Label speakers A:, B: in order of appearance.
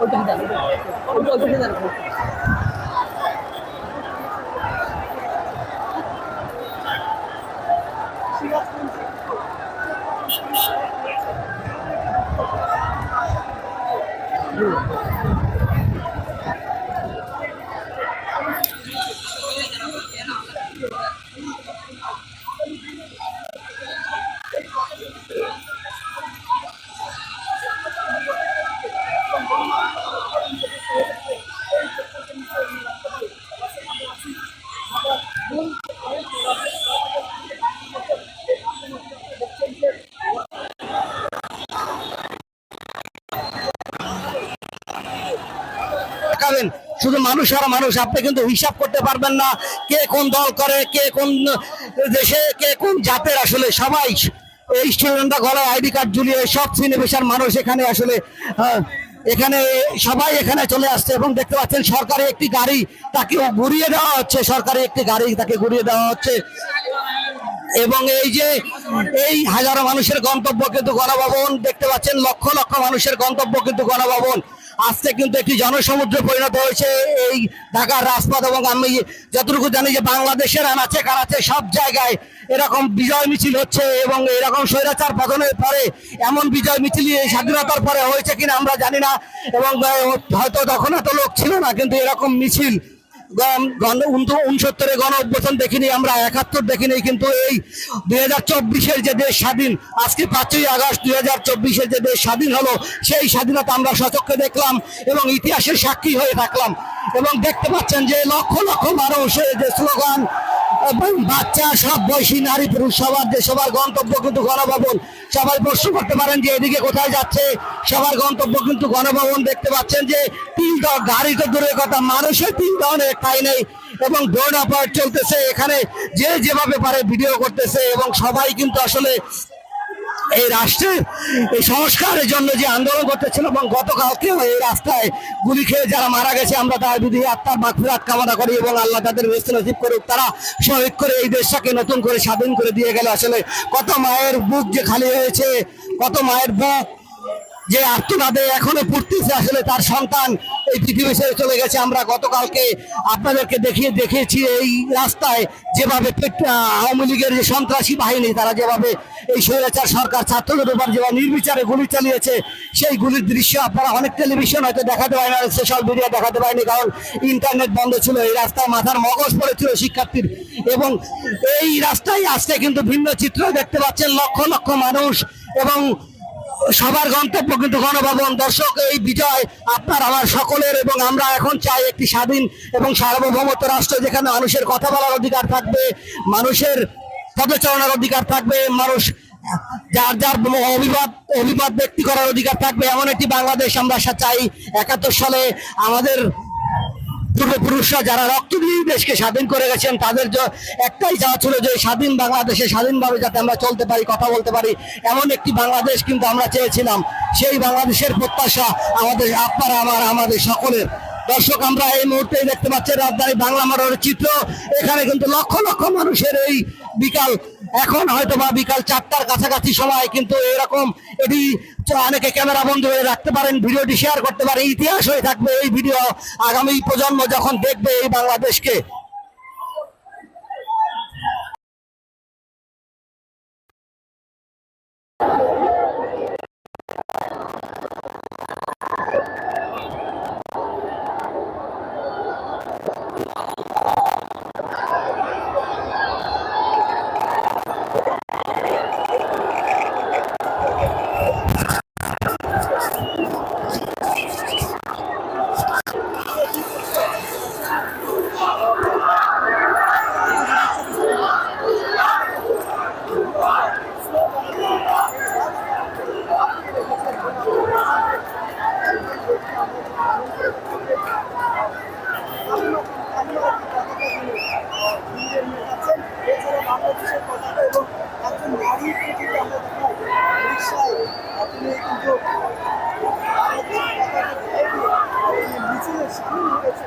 A: ওইটা হাজার ওইটা ওইটা হাজার ঠিক আছে দেখাবেন শুধু মানুষ আর মানুষ, আপনি কিন্তু হিসাব করতে পারবেন না কে কোন দল করে, কে কোন দেশে, কে কোন জাতের আসলে সবাই এই স্টুডেন্টরা গলায় আইডি কার্ড ঝুলিয়ে সব পেশার মানুষ এখানে আসলে এখানে সবাই এখানে চলে আসছে এবং দেখতে পাচ্ছেন সরকারি একটি গাড়ি তাকে ঘুরিয়ে দেওয়া হচ্ছে, সরকারি একটি গাড়ি তাকে ঘুরিয়ে দেওয়া হচ্ছে। এবং এই যে এই হাজারো মানুষের গন্তব্য কিন্তু গণভবন, দেখতে পাচ্ছেন লক্ষ লক্ষ মানুষের গন্তব্য কিন্তু গণভবন। আজকে কিন্তু একটি জনসমুদ্রে পরিণত হয়েছে এই ঢাকার রাজপথ এবং আমি যতটুকু জানি যে বাংলাদেশের আনাচে কানাচে সব জায়গায় এরকম বিজয় মিছিল হচ্ছে এবং এরকম স্বৈরাচার পতনের পরে এমন বিজয় মিছিল এই স্বাধীনতার পরে হয়েছে কিনা আমরা জানি না এবং হয়তো তখন এত লোক ছিল না, কিন্তু এরকম মিছিল উনসত্তরে গণ অভ্যুত্থান দেখিনি, আমরা একাত্তর দেখিনি, কিন্তু এই দুই হাজার চব্বিশের যে দেশ স্বাধীন, আজকে পাঁচই আগস্ট দুই হাজার চব্বিশের যে দেশ স্বাধীন হলো, সেই স্বাধীনতা আমরা সচক্ষে দেখলাম এবং ইতিহাসের সাক্ষী হয়ে থাকলাম। এবং দেখতে পাচ্ছেন যে লক্ষ লক্ষ মানুষের যে স্লোগান বাচ্চা, সব বয়সী নারী পুরুষ, সবার সবার গন্তব্য কিন্তু গণভবন। সবাই প্রশ্ন করতে পারেন যে এদিকে কোথায় যাচ্ছে? সবার গন্তব্য কিন্তু গণভবন দেখতে পাচ্ছেন যে তিন দল, গাড়ি তো দূরের কথা, মানুষের তিন ধরনের ঠাই নেই। এবং ড্রোন অপারেট চলতেছে, এখানে যে যেভাবে পারে ভিডিও করতেছে, এবং সবাই কিন্তু আসলে এই রাষ্ট্রের এই সংস্কারের জন্য যে আন্দোলন করতেছিল এবং গতকালকে এই রাস্তায় গুলি খেয়ে যারা মারা গেছে, আমরা তার বিধি আত্মার মাগফিরাত কামনা করি এবং আল্লাহ তাদের বেস্ত নসিব করুক। তারা শহীদ করে এই দেশটাকে নতুন করে স্বাধীন করে দিয়ে গেলে। আসলে কত মায়ের বুক যে খালি হয়েছে, কত মায়ের বুক যে আত্মনাদে এখনও পড়তেছে আসলে তার সন্তান এই পৃথিবী ছেড়ে চলে গেছে। আমরা গতকালকে আপনাদেরকে দেখিয়ে দেখিয়েছি এই রাস্তায় যেভাবে আওয়ামী লীগের যে সন্ত্রাসী বাহিনী, তারা যেভাবে এই স্বৈরাচার সরকার, ছাত্রদের উপর যেভাবে নির্বিচারে গুলি চালিয়েছে, সেই গুলির দৃশ্য আপনারা অনেক টেলিভিশন হয়তো দেখাতে পারেন না সোশ্যাল মিডিয়া দেখাতে পারেনি, কারণ ইন্টারনেট বন্ধ ছিল, এই রাস্তায় মাথার মগজ পড়েছিল শিক্ষার্থীর। এবং এই রাস্তায় আসতে কিন্তু ভিন্ন চিত্র দেখতে পাচ্ছেন, লক্ষ লক্ষ মানুষ এবং সবার গন্তব্য কিন্তু গণভবন। দর্শক, এই বিজয় আপনার, আমার সকলের এবং আমরা এখন চাই একটি স্বাধীন এবং সার্বভৌমত্ব রাষ্ট্র যেখানে মানুষের কথা বলার অধিকার থাকবে, মানুষের পদচারণার অধিকার থাকবে, মানুষ যার যার অভিবাদ অভিবাদ ব্যক্তি করার অধিকার থাকবে। এমন একটি বাংলাদেশ আমরা চাই। একাত্তর সালে আমাদের পূর্বপুরুষরা যারা রক্ত দিয়ে দেশকে স্বাধীন করে গেছেন, তাদের একটাই চাওয়া ছিল যে স্বাধীন বাংলাদেশে স্বাধীনভাবে যাতে আমরা চলতে পারি, কথা বলতে পারি। এমন একটি বাংলাদেশ কিন্তু আমরা চেয়েছিলাম। সেই বাংলাদেশের প্রত্যাশা আমাদের, আপনার, আমার, আমাদের সকলের। দর্শক, আমরা এই মুহূর্তে দেখতে পাচ্ছেন রাজধানী বাংলা মোড়ের চিত্র। এখানে কিন্তু লক্ষ লক্ষ মানুষের এই বিকাল এখন হয়তো বা বিকাল চারটার কাছাকাছি সময়, কিন্তু এরকম এটি অনেকে ক্যামেরা বন্ধ হয়ে রাখতে পারেন, ভিডিওটি শেয়ার করতে পারে ইতিহাস হয়ে থাকবে এই ভিডিও আগামী প্রজন্ম যখন দেখবে এই বাংলাদেশকে
B: মিছিলের সামিল হয়েছে